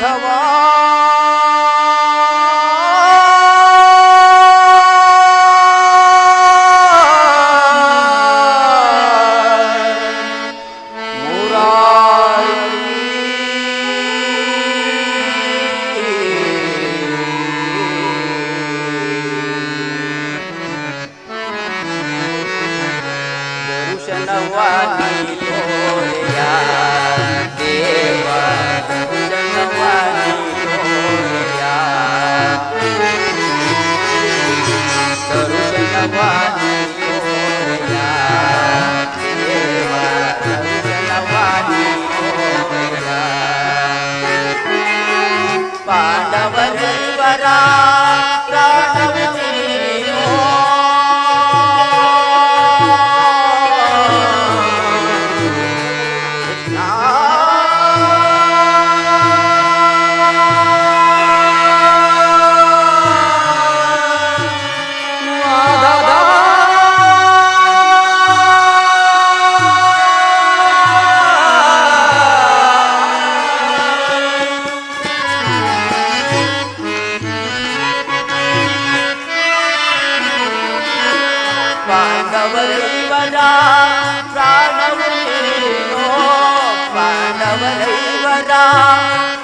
ಮಾಧವ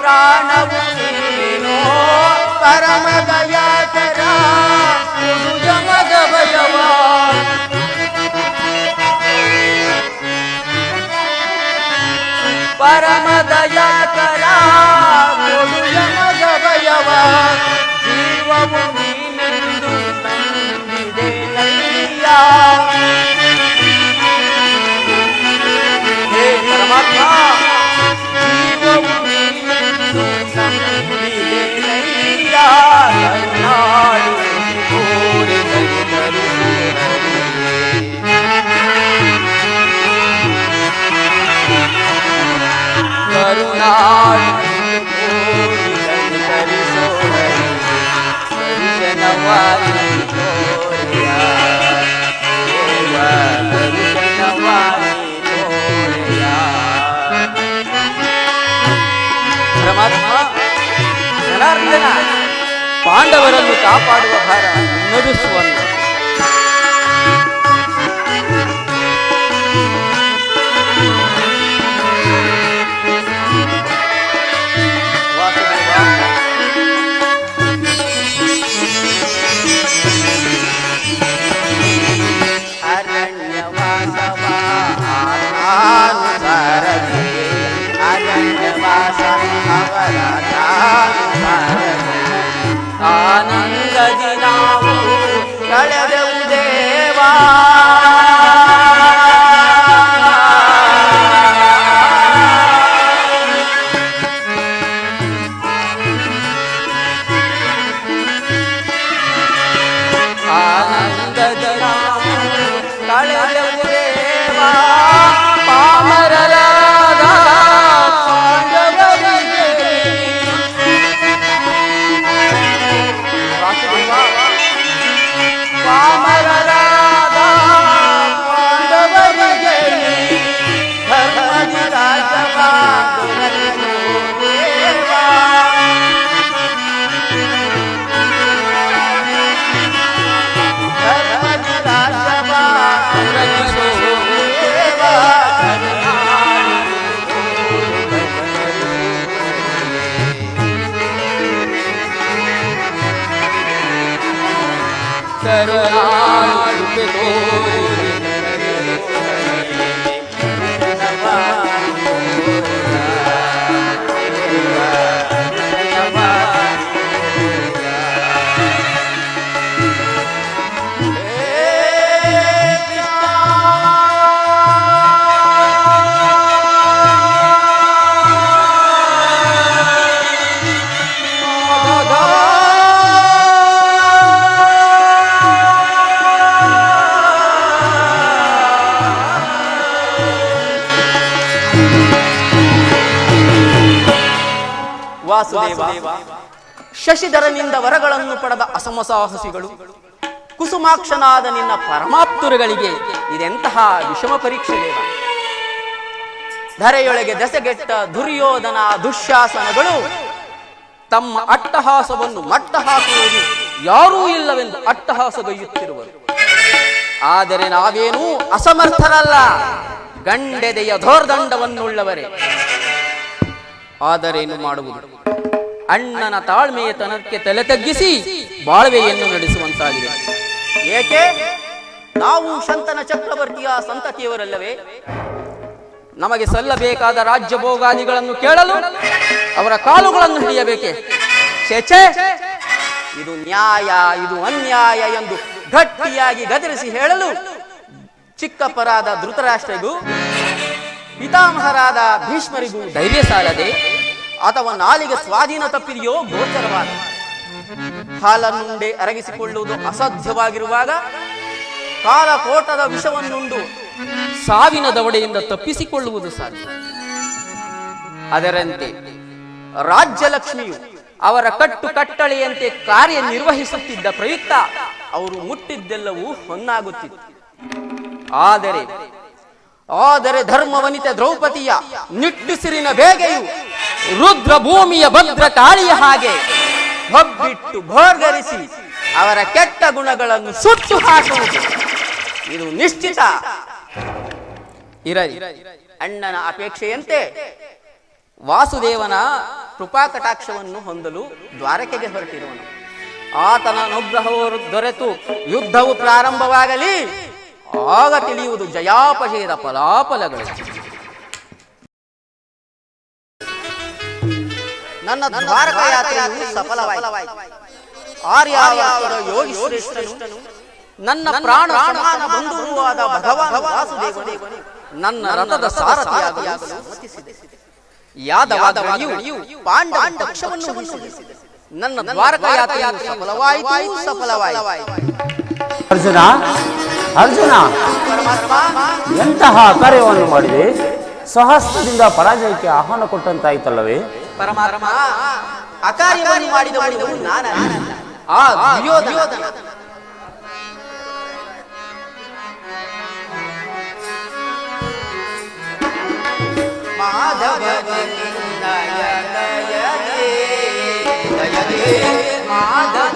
ಪ್ರಾಣವು ನೀನು ಪರಮ ದಯಾಕರ ಜಮದ ಭಯವ ಪರಮ ದಯಾಕರ ಪಾಂಡವರನ್ನು ಕಾಪಾಡುವ ಭಾರ ನಡೆಸುವನ್ನು ವಾಸುದೇವ Ana. நாள் ವಾಸುದೇವ. ಶಶಿಧರನಿಂದ ವರಗಳನ್ನು ಪಡೆದ ಅಸಮಸಾಹಸಿಗಳು, ಕುಸುಮಾಕ್ಷನಾದ ನಿನ್ನ ಪರಮಾಪ್ತುರುಗಳಿಗೆ ಇದೆಂತಹ ವಿಷಮ ಪರೀಕ್ಷೆ ದೇವ? ಧರೆಯೊಳಗೆ ದೆಸೆಗೆಟ್ಟ ದುರ್ಯೋಧನ ದುಶ್ಯಾಸನಗಳು ತಮ್ಮ ಅಟ್ಟಹಾಸವನ್ನು ಮಟ್ಟ ಹಾಕುವುದು ಯಾರೂ ಇಲ್ಲವೆಂದು ಅಟ್ಟಹಾಸಗೊಯ್ಯುತ್ತಿರುವರು ಆದರೆ ನಾವೇನೂ ಅಸಮರ್ಥರಲ್ಲ. ಗಂಡೆದೆಯ ಧೋರ್ದಂಡವನ್ನುಳ್ಳವರೇ. ಆದರೇನು ಮಾಡುವುದು? ಅಣ್ಣನ ತಾಳ್ಮೆಯ ತನಕ್ಕೆ ತಲೆ ತಗ್ಗಿಸಿ ಬಾಳ್ವೆಯನ್ನು ನಡೆಸುವಂತಾಗಿದೆ. ಏಕೆ? ನಾವು ಶಂತನ ಚಕ್ರವರ್ತಿಯ ಸಂತತಿಯವರಲ್ಲವೇ? ನಮಗೆ ಸಲ್ಲಬೇಕಾದ ರಾಜ್ಯ ಭೋಗಾದಿಗಳನ್ನು ಕೇಳಲು ಅವರ ಕಾಲುಗಳನ್ನು ಹಿಡಿಯಬೇಕೆ? ಚೇಚೆ ಇದು ನ್ಯಾಯ ಇದು ಅನ್ಯಾಯ ಎಂದು ಗಟ್ಟಿಯಾಗಿ ಗದರಿಸಿ ಹೇಳಲು ಚಿಕ್ಕಪ್ಪರಾದ ಧೃತರಾಷ್ಟ್ರಿಗೂ ಪಿತಾಮಹರಾದ ಭೀಷ್ಮರಿಗೂ ಧೈರ್ಯ ಸಾಲದೆ ಅಥವಾ ನಾಲಿಗೆ ಸ್ವಾಧೀನ ತಪ್ಪಿದೆಯೋ ಗೋಚರವಾದ. ಹಾಲನ್ನುಂಡೆ ಅರಗಿಸಿಕೊಳ್ಳುವುದು ಅಸಾಧ್ಯವಾಗಿರುವಾಗ ಕಾಲಕೋಟದ ವಿಷವನ್ನುಂಡು ಸಾವಿನ ದವಡೆಯಿಂದ ತಪ್ಪಿಸಿಕೊಳ್ಳುವುದು ಸಾಧ್ಯ. ಅದರಂತೆ ರಾಜ್ಯಲಕ್ಷ್ಮಿಯು ಅವರ ಕಟ್ಟು ಕಟ್ಟಳೆಯಂತೆ ಕಾರ್ಯನಿರ್ವಹಿಸುತ್ತಿದ್ದ ಪ್ರಯುಕ್ತ ಅವರು ಮುಟ್ಟಿದ್ದೆಲ್ಲವೂ ಹೊನ್ನಾಗುತ್ತಿತ್ತು. ಆದರೆ ಆದರೆ ಧರ್ಮವನಿತೆ ದ್ರೌಪದಿಯ ನಿಟ್ಟುಸಿರಿನ ಬೇಗೆಯು ರುದ್ರ ಭೂಮಿಯ ಭದ್ರ ಕಾಳಿಯ ಹಾಗೆ ಹೊಬ್ಬಿಟ್ಟು ಭೋರ್ಗರಿಸಿ ಅವರ ಕೆಟ್ಟ ಗುಣಗಳನ್ನು ಸುಟ್ಟು ಹಾಕುವುದು. ಇದು ನಿಶ್ಚಿತ. ಇರಲಿ. ಅಣ್ಣನ ಅಪೇಕ್ಷೆಯಂತೆ ವಾಸುದೇವನ ಕೃಪಾ ಕಟಾಕ್ಷವನ್ನು ಹೊಂದಲು ದ್ವಾರಕೆಗೆ ಹೊರಟಿರುವನು. ಆತನ ಅನುಗ್ರಹವು ದೊರೆತು ಯುದ್ಧವು ಪ್ರಾರಂಭವಾಗಲಿ. ಆಗ ತಿಳಿಯುವುದು ಜಯಾಪಜಯದ ಫಲಾಫಲಗಳು. ನನ್ನ ದ್ವಾರಕ ಯಾತ್ರೆಯು ಸಫಲವಾಯಿತು. ಯೋಗಿ ಶ್ರೇಷ್ಠನು ನನ್ನ ಪ್ರಾಣ ಸಮಾನ ಬಂಧುವಾದ ಭಗವಾನ್ ವಾಸುದೇವನು ನನ್ನ ರಥದ ಸಾರಥಿಯಾಗಲು ಸಮ್ಮತಿಸಿದೆ ಯಾದವಾದವನಿಯು ಪಾಂಡವ ಪಕ್ಷವನ್ನು ನನ್ನ ದ್ವಾರಕ ಯಾತ್ರೆಯು ಸಫಲವಾಯಿತು. ಸಫಲವಾಯಿತು. ಅರ್ಜುನ ಅರ್ಜುನ ಎಂತಹ ಕಾರ್ಯವನ್ನು ಮಾಡಿದೆ? ಸಹಸ್ರದಿಂದ ಪರಾಜಯಕ್ಕೆ ಆಹ್ವಾನ ಕೊಟ್ಟಂತಾಯ್ತಲ್ಲವೇ? ಪರಮಾತ್ಮ ಮಾಡಿದವನು ಆ ಮಾಧವ ಮಾಧವ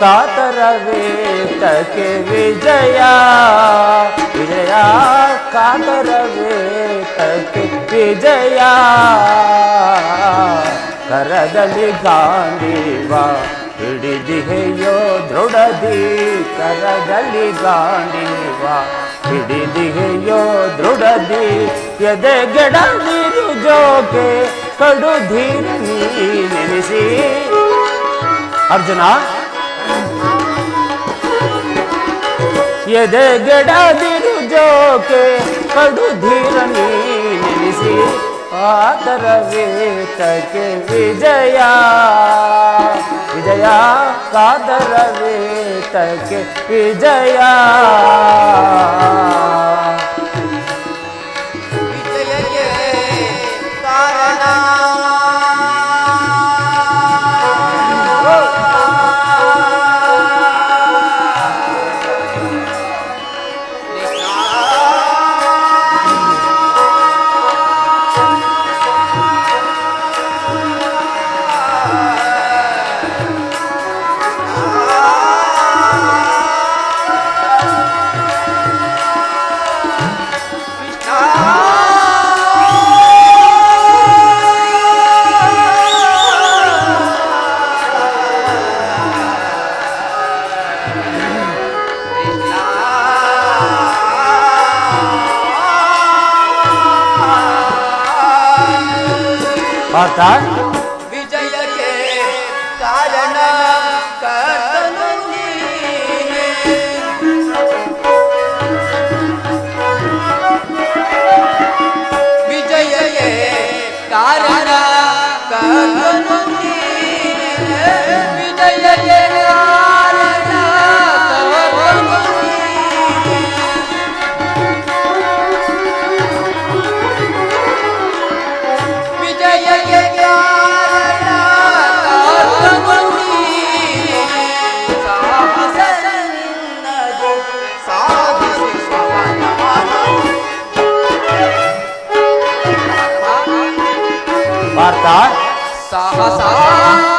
ಕಾತರವೇತಕ್ಕೆ ವಿಜಯ ವಿಜಯ ಕಾತರವೇತಕ್ಕೆ ವಿಜಯ ಕರದಲ್ಲಿ ಗಾಂಧೀವ ಹಿಡಿದಿಹೆಯೋ ದೃಢದಿ ಕರದಲ್ಲಿ ಗಾಂಧೀವ ಹಿಡಿದಿಹೆಯೋ ದೃಢದಿ ಎದೆಗೆಡದಿರು ಜೋಕೆ ಕಡು ಧೀರ ನೀ ನೆನೆಸಿ ಅರ್ಜುನ ಎದೆಗೆಡದಿರು ಜೋಕೆ ಕಡು ಧೀರ ನೀ ನೆನೆಸಿ ಆತರ ವೇತಕ್ಕೆ ವಿಜಯ ವಿಜಯ ಕಾದರ ವೇತಕ್ಕೆ ವಿಜಯ তার वार्ता। साहसा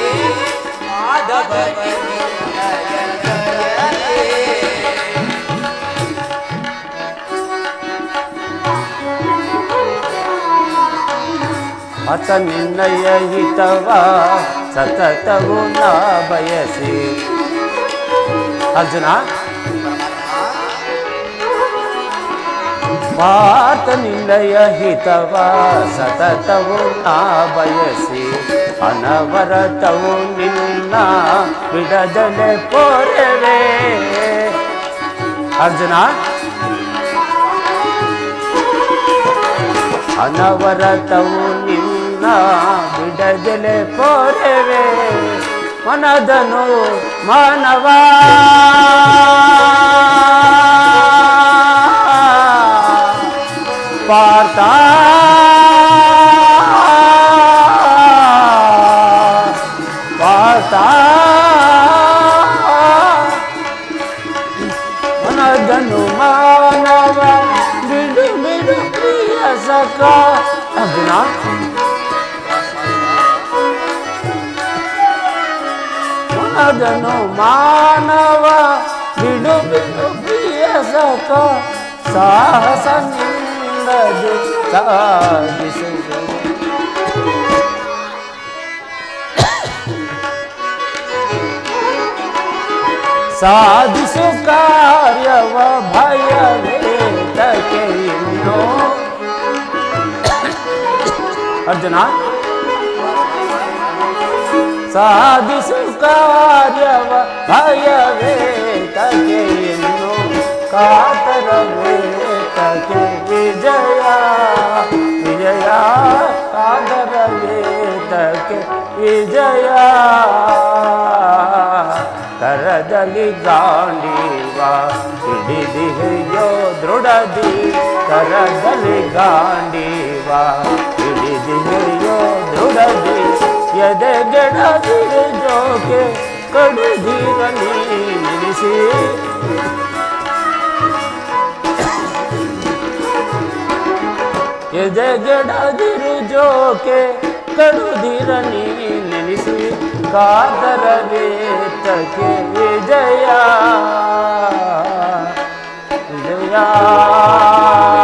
ಅತ ನಿನ್ನಯ ಹಿತವ ಸತತವು ನ ಬಯಸಿ ಅರ್ಜುನ ಪಾತ ನಿನ್ನಯ ಹಿತವ ಸತತವು ನ ಬಯಸಿ ಅನವರತವು ನಿನ್ನ ಬಿಡದಲೆ ಪೋರವೆ. ಅರ್ಜುನ? ಅನವರತವು ನಿನ್ನ ಬಿಡದಲೆ ಪೋರೆವೆ. ಮನದನು ಮಾನವ. ಪಾರ್ಥ मगनो मानव बिनु बिनु प्रिय सख साहस निंदज साजिस साजिसु कार्य व भय भेद के नो अर्जुना साजिसु ಕಾರ್ಯವ ಭಯವೇತಕ್ಕೆ ಇನ್ನು ಕಾತರ ವೇತಕ್ಕೆ ವಿಜಯ ವಿಜಯ ಕಾತರ ವೇತಕ್ಕೆ ವಿಜಯ ಕರದಲ್ಲಿ ಗಾಂಡೀವ ಹಿಡಿದಿಯೋ ದೃಢದಿ ಕರದಲ್ಲಿ ಗಾಂಡೀವ ಹಿಡಿದಿಯೋ ದೃಢದಿ ಎದೆಗೆಡದಿರು ಜೋಕೆ ಕಡುಧೀರ ನಿಲ್ಲಿಸಿ ಎದೆಗೆಡದಿರು ಜೋಕೆ ಕಡುಧೀರ ನೀ ನೆನೆಸಿ ಕಾದರ ವೇತಕ್ಕೆ ವಿಜಯ ವಿಜಯ ವಿಜಯ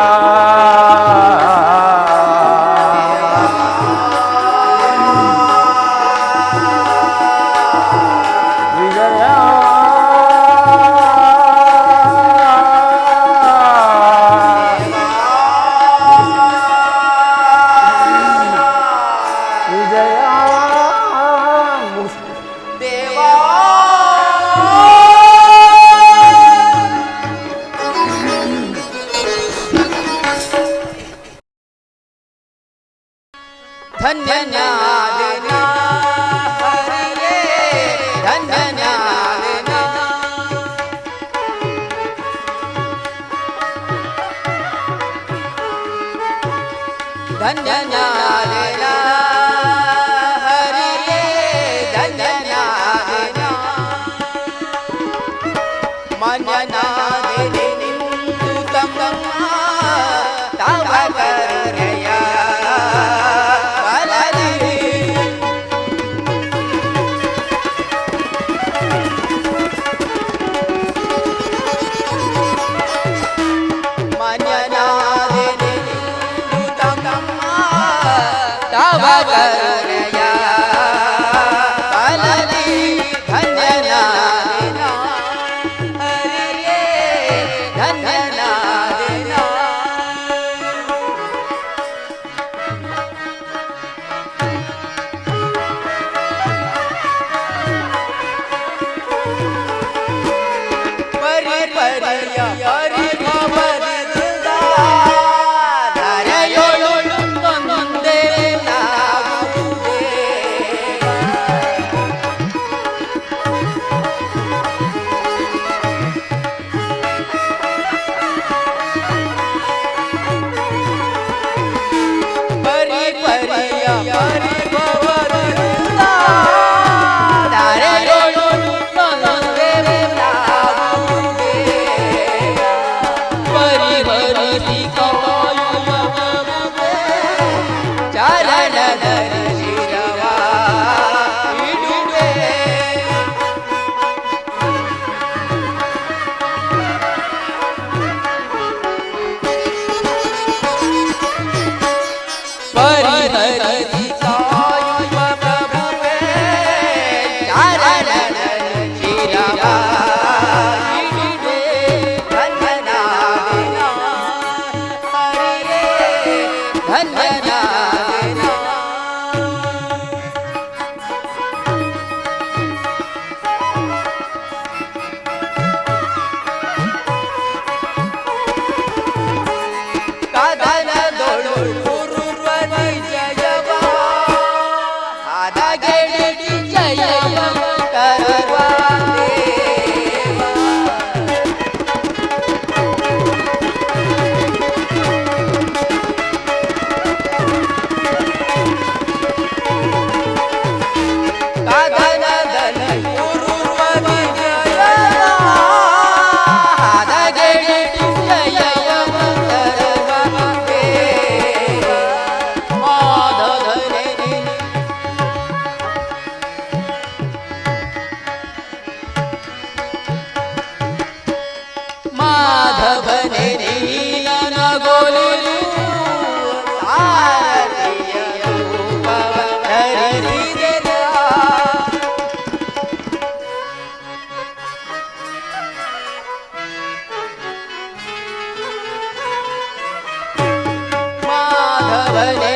धन्य la la la அவளே